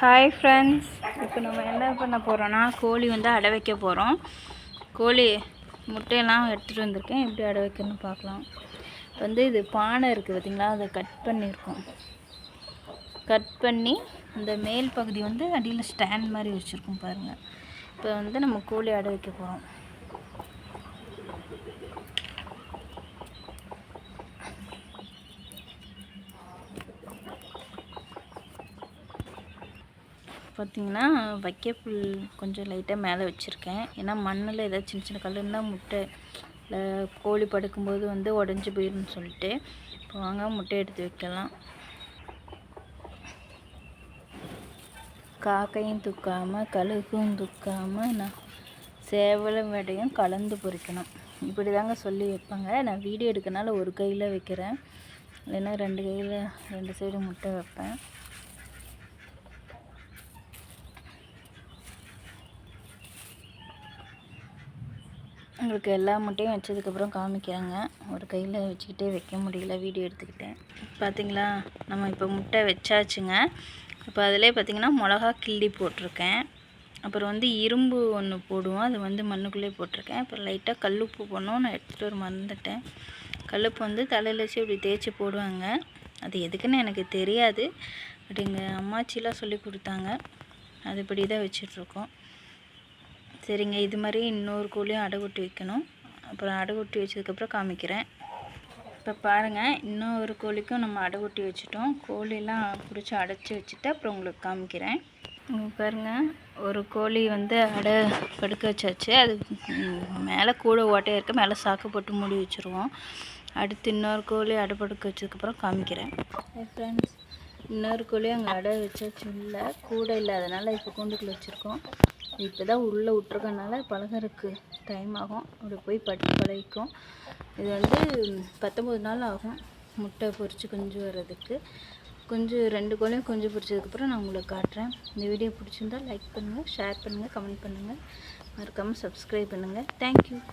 Hi friends இப்போ நம்ம என்ன பண்ண போகிறோன்னா கோழி வந்து அடை வைக்க போகிறோம் கோழி முட்டையெல்லாம் எடுத்துகிட்டு வந்திருக்கேன். எப்படி அடை வைக்கணும்னு பார்க்கலாம். இப்போ வந்து இது பானை இருக்குது பார்த்திங்களா? அதை கட் பண்ணியிருக்கோம். கட் பண்ணி இந்த மேல் பகுதி வந்து அடியில் ஸ்டாண்ட் மாதிரி வச்சுருக்கோம் பாருங்கள் இப்போ வந்து நம்ம கோழி அடை வைக்க போகிறோம் பார்த்தீங்கன்னா வைக்கப்புல் கொஞ்சம் லைட்டாக மேலே வச்சுருக்கேன். ஏன்னா மண்ணில் ஏதாவது சின்ன சின்ன கல் இருந்தால் முட்டை இல்லை கோழி படுக்கும்போது வந்து உடஞ்சி போயிடும்னு சொல்லிட்டு இப்போ வாங்க முட்டை எடுத்து வைக்கலாம். காக்கையும் துக்காமல் கழுகும் துக்காமல் நான் சேவலும் விடையும் கலந்து பொறிக்கணும். இப்படி தாங்க சொல்லி வைப்பாங்க. நான் வீடியோ எடுக்கனால ஒரு கையில் வைக்கிறேன். இல்லைன்னா ரெண்டு கையில் ரெண்டு சைடு முட்டை வைப்பேன். உங்களுக்கு எல்லா முட்டையும் வச்சதுக்கப்புறம் காமிக்கிறாங்க. ஒரு கையில் வச்சுக்கிட்டே வைக்க முடியல வீடியோ எடுத்துக்கிட்டேன் பார்த்தீங்களா நம்ம இப்போ முட்டை வச்சாச்சுங்க. இப்போ அதிலே பார்த்திங்கன்னா மிளகா கிள்ளி போட்டிருக்கேன். அப்புறம் வந்து இரும்பு ஒன்று போடுவோம். அது வந்து மண்ணுக்குள்ளே போட்டிருக்கேன். அப்புறம் லைட்டாக கல்லுப்பு போடணும். நான் எடுத்துகிட்டு ஒரு மறந்துட்டேன். கல்லுப்பு வந்து தலையில் வச்சு இப்படி தேய்ச்சி போடுவாங்க. அது எதுக்குன்னு எனக்கு தெரியாது. பட் எங்கள் அம்மாச்சிலாம் சொல்லி கொடுத்தாங்க. அதுபடி தான் வச்சிட்ருக்கோம் சரிங்க. இது மாதிரி இன்னொரு கோழியும் அடகுட்டி வைக்கணும். அப்புறம் அடகுட்டி வச்சதுக்கப்புறம் காமிக்கிறேன். இப்போ பாருங்கள் இன்னொரு கோழிக்கும் நம்ம அடகுட்டி வச்சுட்டோம். கோழிலாம் பிடிச்சி அடைச்சி வச்சுட்டு அப்புறம் உங்களுக்கு காமிக்கிறேன். பாருங்கள் ஒரு கோழி வந்து அடை படுக்க வச்சாச்சு. அது மேலே கூட ஓட்டையாக இருக்குது மேலே சாக்கு போட்டு மூடி வச்சுருவோம். அடுத்து இன்னொரு கோழி அடை படுக்க வச்சதுக்கப்புறம் காமிக்கிறேன். ஃப்ரெண்ட்ஸ் இன்னொரு கோழி அங்கே அடை வச்சாச்சு. இல்லை கூட இல்லாதனால இப்போ கூண்டுக்குள்ளே வச்சுருக்கோம். இப்போ தான் உள்ளே விட்ருக்கனால பழகிறதுக்கு டைம் ஆகும். அப்படி போய் பட்டு பழகிக்கும். இது வந்து பத்தொம்பது நாள் ஆகும் முட்டை பொரித்து குஞ்சு வர்றதுக்கு. கொஞ்சம் ரெண்டு கோழையும் குஞ்சு பொரிச்சதுக்கப்புறம் நான் உங்களுக்கு காட்டுறேன். இந்த வீடியோ பிடிச்சிருந்தா லைக் பண்ணுங்கள் ஷேர் பண்ணுங்கள் கமெண்ட் பண்ணுங்கள் மறக்காமல் சப்ஸ்கிரைப் பண்ணுங்கள் தேங்க்யூ